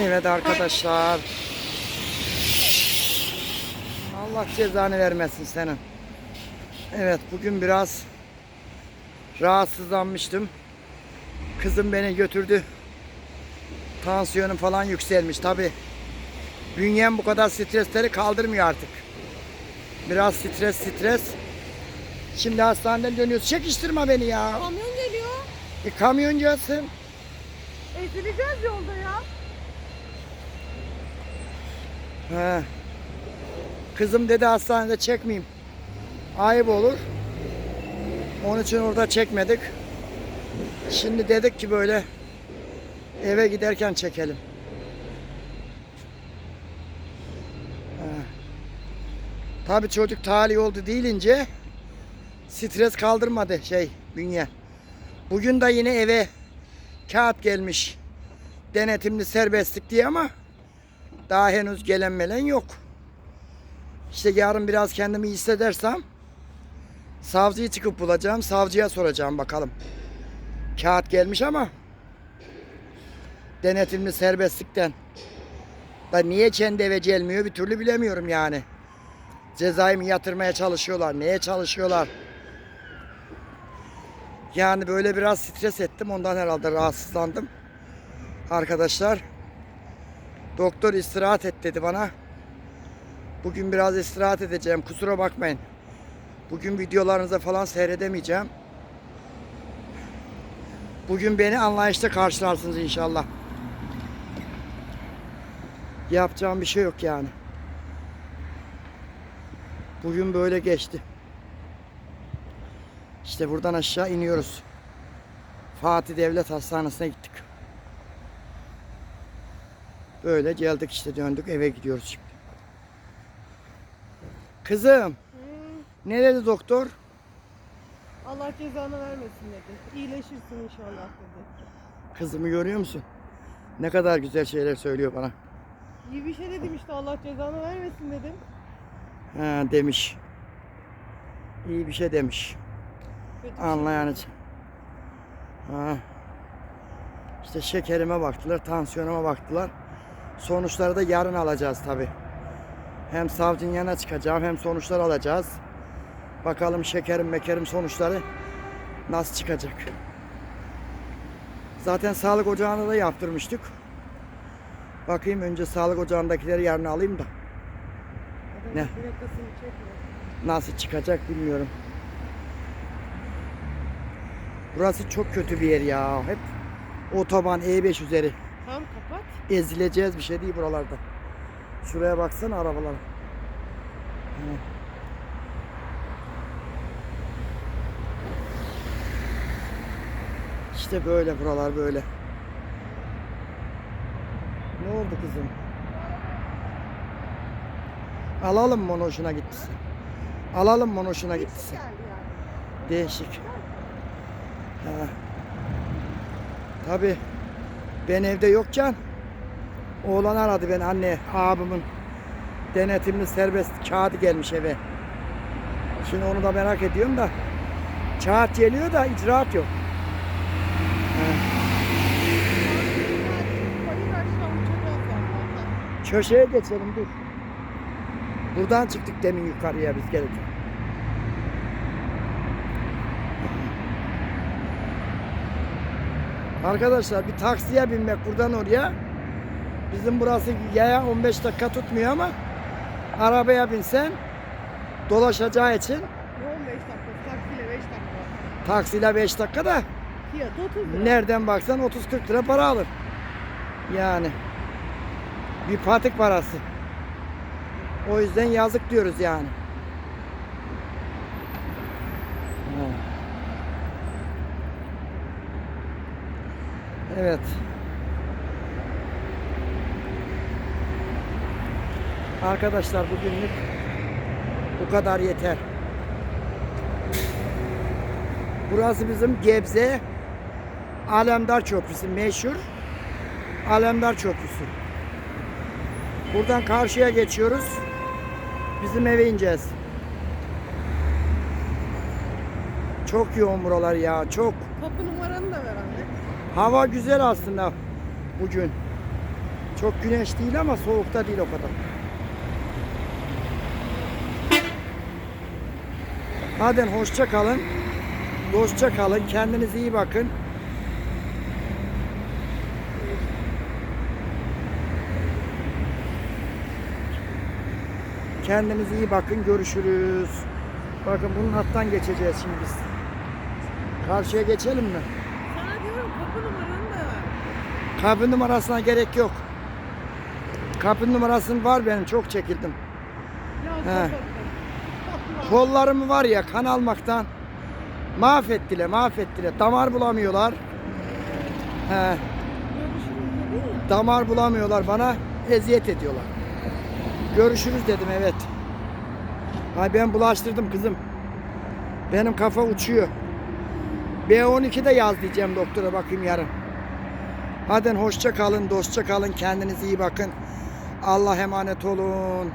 Evet arkadaşlar. Allah cezanı vermesin senin. Evet bugün biraz rahatsızlanmıştım. Kızım beni götürdü. Tansiyonum falan yükselmiş tabi. Bünyem bu kadar stresleri kaldırmıyor artık. Biraz stres stres. Şimdi hastaneden dönüyoruz. Çekiştirme beni ya. Kamyon geliyor. E, kamyoncasın. Ezileceğiz yolda ya. He. Kızım dedi hastanede çekmeyeyim. Ayıp olur. Onun için orada çekmedik. Şimdi dedik ki böyle eve giderken çekelim. He. Tabii çocuk talih oldu değilince stres kaldırmadı şey bünye. Bugün de yine eve kağıt gelmiş. Denetimli serbestlik diye ama daha henüz gelen melen yok. İşte yarın biraz kendimi hissedersem savcıyı çıkıp bulacağım. Savcıya soracağım bakalım. Kağıt gelmiş ama denetimli serbestlikten. Da niye kendi eve gelmiyor bir türlü bilemiyorum yani. Cezayı yatırmaya çalışıyorlar? Neye çalışıyorlar? Yani böyle biraz stres ettim. Ondan herhalde rahatsızlandım. Arkadaşlar Doktor istirahat et dedi bana. Bugün biraz istirahat edeceğim. Kusura bakmayın. Bugün videolarınıza falan seyredemeyeceğim. Bugün beni anlayışla karşılarsınız inşallah. Yapacağım bir şey yok yani. Bugün böyle geçti. İşte buradan aşağı iniyoruz. Fatih Devlet Hastanesi'ne gittik. Böyle geldik işte döndük eve gidiyoruz şimdi. Kızım ne dedi doktor? Allah cezanı vermesin dedi. İyileşirsin inşallah dedi. Kızımı görüyor musun? Ne kadar güzel şeyler söylüyor bana. İyi bir şey dedim işte Allah cezanı vermesin dedim. Ha, demiş. İyi bir şey demiş. Kötü bir Anlayan için. Ha. İşte şekerime baktılar, tansiyonuma baktılar. Sonuçları da yarın alacağız tabi. Hem savcının yanına çıkacağım hem sonuçlar alacağız. Bakalım şekerim mekerim sonuçları nasıl çıkacak. Zaten sağlık ocağında da yaptırmıştık. Bakayım önce sağlık ocağındakileri yarın alayım da Adam Ne? Nasıl çıkacak bilmiyorum. Burası çok kötü bir yer ya. Hep otoban E5 üzeri. Tam kapat. Ezileceğiz bir şey değil buralarda. Şuraya baksana arabalara. İşte böyle buralar böyle. Ne oldu kızım? Alalım mı onu hoşuna gittisi? Alalım mı onu hoşuna gittisi? Değişik. Ha. Tabi ben evde yokken oğlan aradı beni anne abimin denetimli serbest kağıdı gelmiş eve. Şimdi onu da merak ediyorum da kağıt geliyor da icraat yok. Köşeye geçelim dur. Buradan çıktık demin yukarıya biz gelirken. Arkadaşlar bir taksiye binmek buradan oraya. Bizim burası yaya 15 dakika tutmuyor ama arabaya binsen dolaşacağı için Ne 15 dakika? Taksiyle 5 dakika. taksiyle 5 dakika da Fiyat 30 lira. nereden baksan 30-40 lira para alır. Yani bir patik parası. O yüzden yazık diyoruz yani. Ha. Evet. Arkadaşlar bugünlük bu kadar yeter. Burası bizim Gebze Alemdar Köprüsü meşhur. Alemdar Köprüsü. Buradan karşıya geçiyoruz. Bizim eve ineceğiz. Çok yoğun buralar ya çok. Kapı numaranı da ver. Hava güzel aslında bugün. Çok güneş değil ama soğukta değil o kadar. Hadi hoşça kalın. Dostça kalın. Kendinize iyi bakın. Kendinize iyi bakın. Görüşürüz. Bakın bunun hattan geçeceğiz şimdi biz. Karşıya geçelim mi? Sana diyorum kapı numaranı da Kapı numarasına gerek yok. Kapı numarasın var benim. Çok çekildim. He. Kollarımı var ya kan almaktan mahvettiler, mahvettiler. Damar bulamıyorlar. He, damar bulamıyorlar bana eziyet ediyorlar. Görüşürüz dedim evet. Ay ben bulaştırdım kızım. Benim kafa uçuyor. B12 de yaz diyeceğim doktora bakayım yarın. Hadi hoşça kalın, dostça kalın. Kendinize iyi bakın. Allah emanet olun.